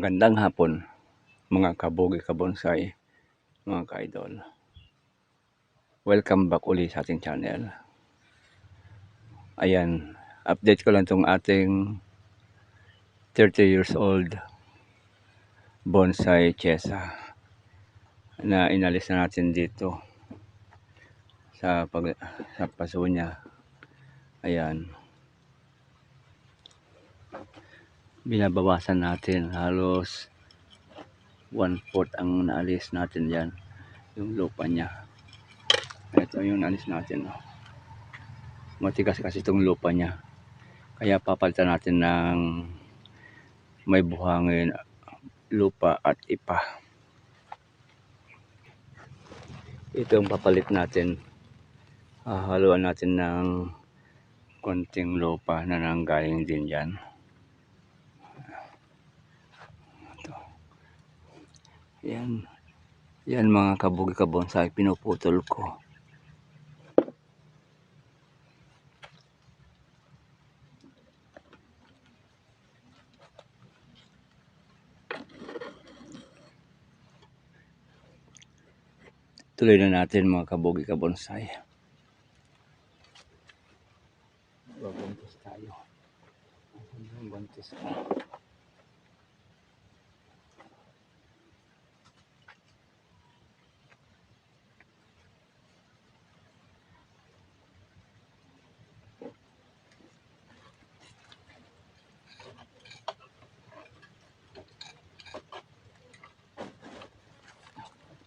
Magandang hapon mga kabugi kabonsay, mga ka-idol. Welcome back uli sa ating channel. Ayan, update ko lang tong ating 30 years old bonsai chesa na inalis na natin dito sa pag sa paso niya. Ayan. Binabawasan natin. Halos one fourth ang naalis natin yan yung lupa niya. Ito yung naalis natin matigas kasi itong lupa niya. Kaya papalitan natin ng may buhangin lupa at ipa. Ito yung papalit natin. Hahaluan natin ng konting lupa na nanggaling din yan Yan. Yan mga kabugi kabonsay, pinuputol ko. Tuloy na natin mga kabugi kabonsay. Babuntis tayo. Babuntis tayo.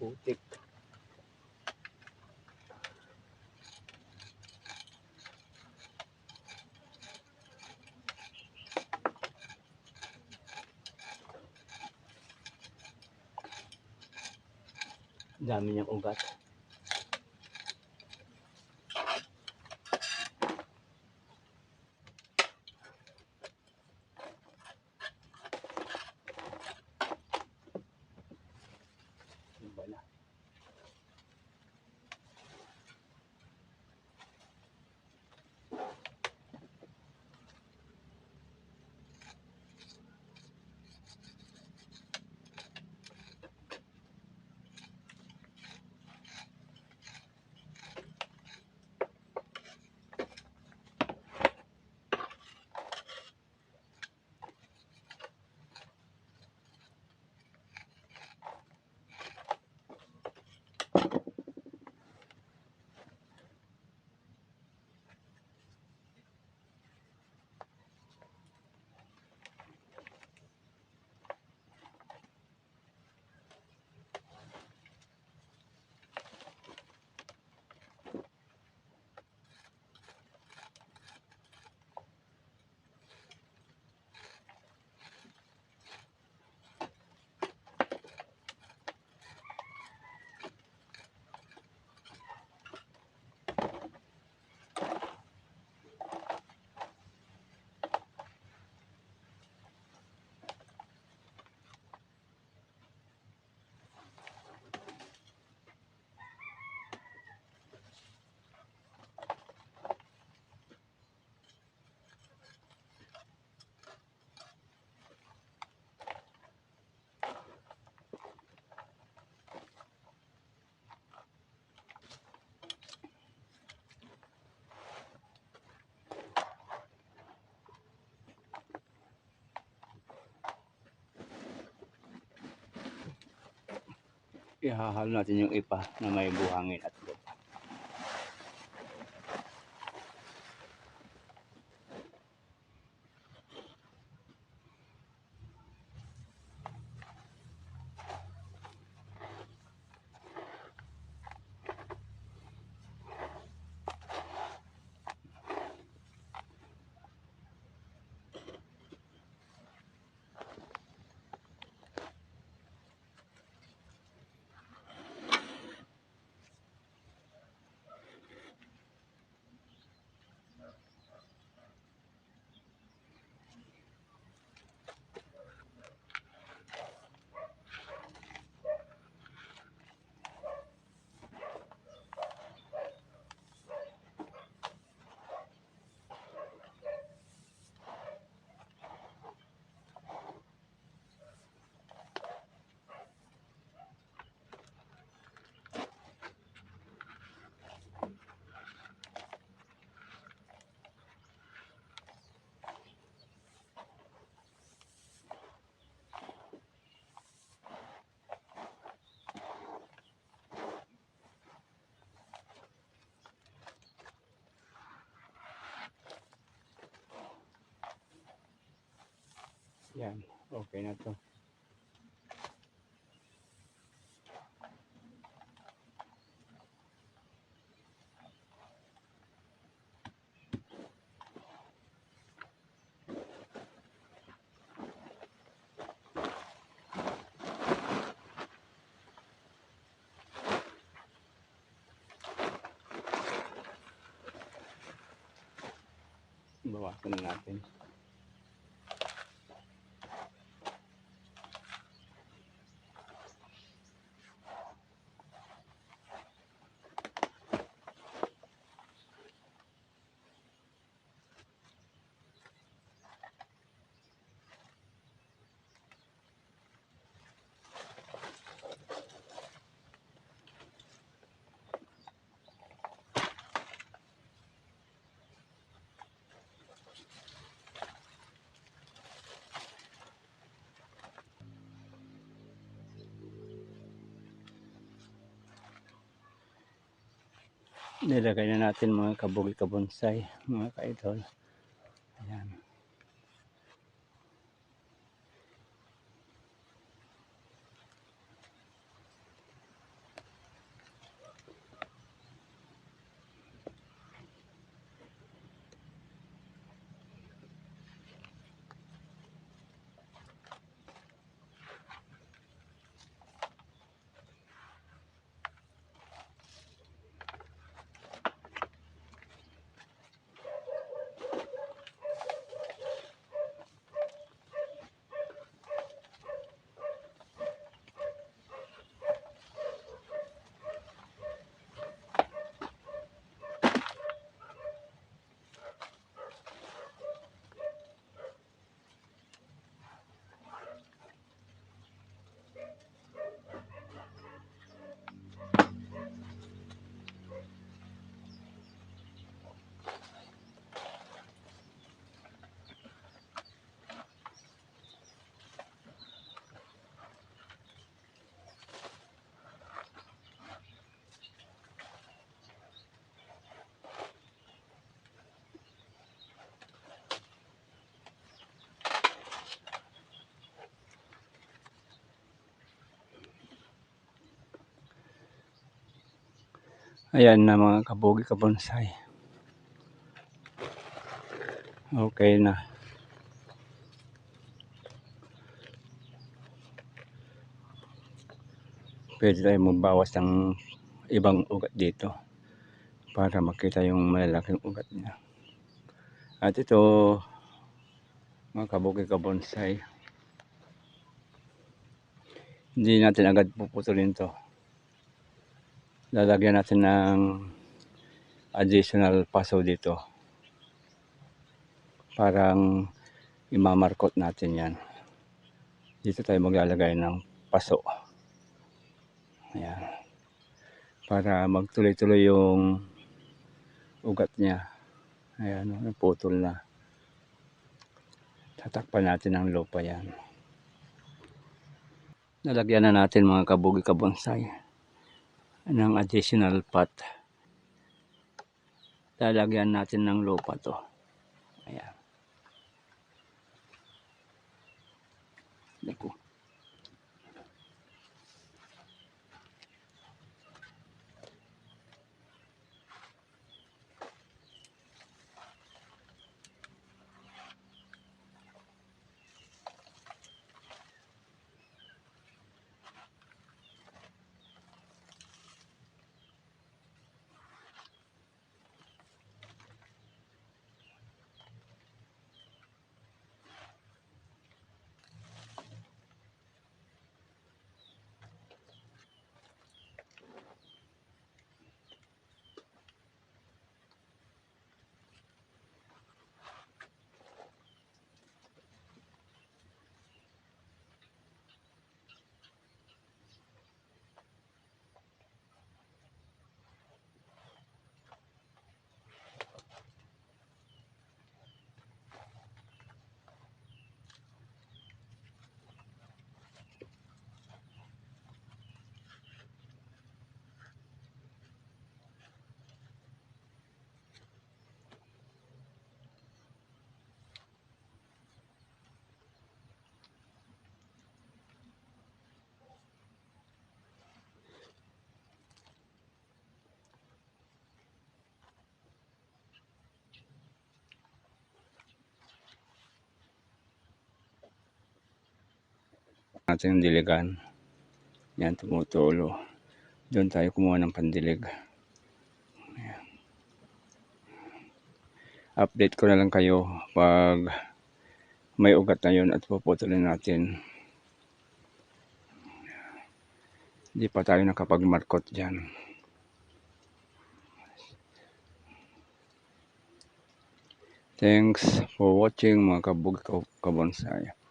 Putik. Dami niyang ugat. escuela ihahalo natin yung ipa na may buhangin at Yan, okay na to. Bawasan na natin. Nilagay na natin mga kabugi kabonsay, mga kaidol. Ayan. Ayan na mga kabugi kabonsay. Okay na. Pwede tayo magbawas ng ibang ugat dito para makita yung malalaking ugat niya. At ito, mga kabugi kabonsay, hindi natin agad puputulin to. Lalagyan natin ng additional paso dito. Parang imamarkot natin yan. Dito tayo maglalagay ng paso. Ayan. Para magtuloy-tuloy yung ugat niya. Ayan, naputol na. Tatakpan natin ng lupa yan. Nalagyan na natin mga kabugi kabonsay ng additional pot. Lalagyan natin ng lupa to. Ayan. Naku. Natin yung diligan. Yan, tumutulo. Doon tayo kumuha ng pandilig. Ayan. Update ko na lang kayo pag may ugat na yun at puputulin natin. Hindi pa tayo nakapagmarkot dyan. Thanks for watching mga kabug ka- kabonsai.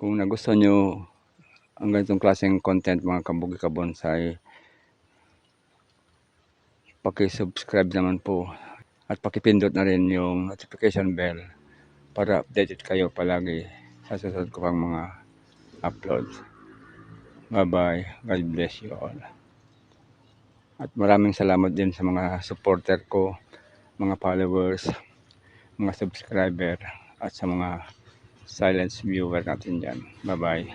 Kung nagustuhan nyo ang ganitong klaseng content mga kabug kabonsai, paki-subscribe naman po at pakipindot na rin yung notification bell para updated kayo palagi sa susunod ko pang mga uploads. Bye-bye. God bless you all. At maraming salamat din sa mga supporter ko, mga followers, mga subscriber, at sa mga silent viewer natin dyan. Bye-bye.